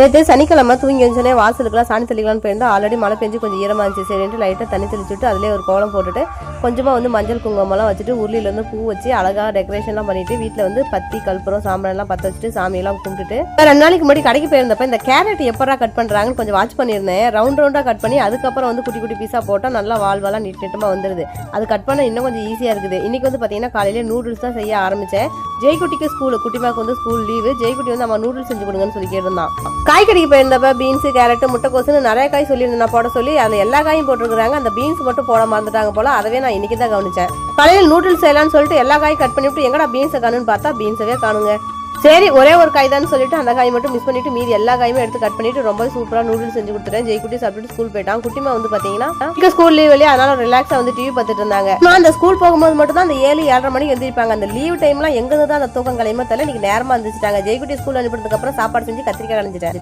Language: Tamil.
நேற்று சனிக்கிழமை தூங்கி எழுந்தோடனே வாசலுக்குலாம் சாணி தெளிக்கலாம்னு போயிருந்தா ஆல்ரெடி மழை பெஞ்சு கொஞ்சம் ஈரமாக இருந்துச்சு. சரின்ட்டு லைட்டாக தண்ணி தெளிச்சுட்டு அதிலே ஒரு கோலம் போட்டுட்டு கொஞ்சமாக வந்து மஞ்சள் குங்குமம்லாம் வச்சுட்டு உருளிலேருந்து பூ வச்சு அழகாக டெக்கரேஷன்லாம் பண்ணிட்டு வீட்டில் வந்து பத்தி கல்புரம் சாம்பிரான்லாம் பற்ற வச்சுட்டு சாமியெல்லாம் கும்பிட்டுட்டு ரெண்டு நாளைக்கு முன்னாடி கடைக்கு போயிருந்தப்ப இந்த கேரட் எப்படா கட் பண்ணுறாங்கன்னு கொஞ்சம் வாட்ச் பண்ணியிருந்தேன். ரவுண்ட் ரவுண்டாக கட் பண்ணி அதுக்கப்புறம் வந்து குட்டி குட்டி பீஸாக போட்டால் நல்லா வாழ்வாலாம் நீட் நீட்டமாக வந்துடுது அது கட் பண்ண இன்னும் கொஞ்சம் ஈஸியாக இருக்குது. இன்றைக்கி வந்து பார்த்தீங்கன்னா காலையில நூடுல்ஸ் தான் செய்ய ஆரம்பித்தேன் ஜெய்குட்டிக்கு ஸ்கூலு குட்டிமாக்கு வந்து ஸ்கூல் லீவு. ஜெய்குட்டி வந்து நம்ம நூடுல்ஸ் செஞ்சு கொடுங்கன்னு சொல்லி கேட்டிருந்தான். காய்கறிக்கு போயிருந்தப்ப பீன்ஸ் கேரட்டு முட்டைக்கோசுன்னு நிறைய காய் சொல்லியிருந்தேன் நான் போட சொல்லி. அதில் எல்லா காயும் போட்டிருக்காங்க அந்த பீன்ஸ் மட்டும் போட மறந்துட்டாங்க போல. அதவே நான் இன்னைக்கு தான் கவனிச்சேன். காலையில் நூடுல்ஸ் செய்யலாம்னு சொல்லிட்டு எல்லா காயும் கட் பண்ணிவிட்டு எங்கடா பீன்ஸை காணுன்னு பார்த்தா பீன்ஸவே காணுங்க. சரி ஒரே ஒரு காய் தான் சொல்லிட்டு அந்த காய் மட்டும் மிஸ் பண்ணிட்டு மீதி எல்லா காயுமே எடுத்து கட் பண்ணிட்டு ரொம்ப சூப்பரா நூடுல்ஸ் செஞ்சு கொடுத்துட்டேன். ஜெய்குட்டி சாப்பிட்டு ஸ்கூல் போயிட்டான். குட்டிமா வந்து பாத்தீங்கன்னா இங்க ஸ்கூல் லீவ் இல்லையா? அதனால ரிலாக்ஸா வந்து டிவி பார்த்துட்டு இருந்தாங்க. நான் அந்த ஸ்கூல் போகும்போது மட்டும் தான் அந்த ஏழு ஏழரை மணிக்கு எழுந்திருப்பாங்க அந்த லீவ் டைம்லாம் எங்க இருந்து தான் அந்த தூக்கம் கலையுமோ தெரியல இன்னைக்கு நேரமா இருந்துச்சுட்டாங்க ஜெய்குட்டி ஸ்கூல் அனுப்பினதுக்கு அப்புறம் சாப்பாடு செஞ்சு கத்திரிக்காய் கலைஞ்சிட்டாரு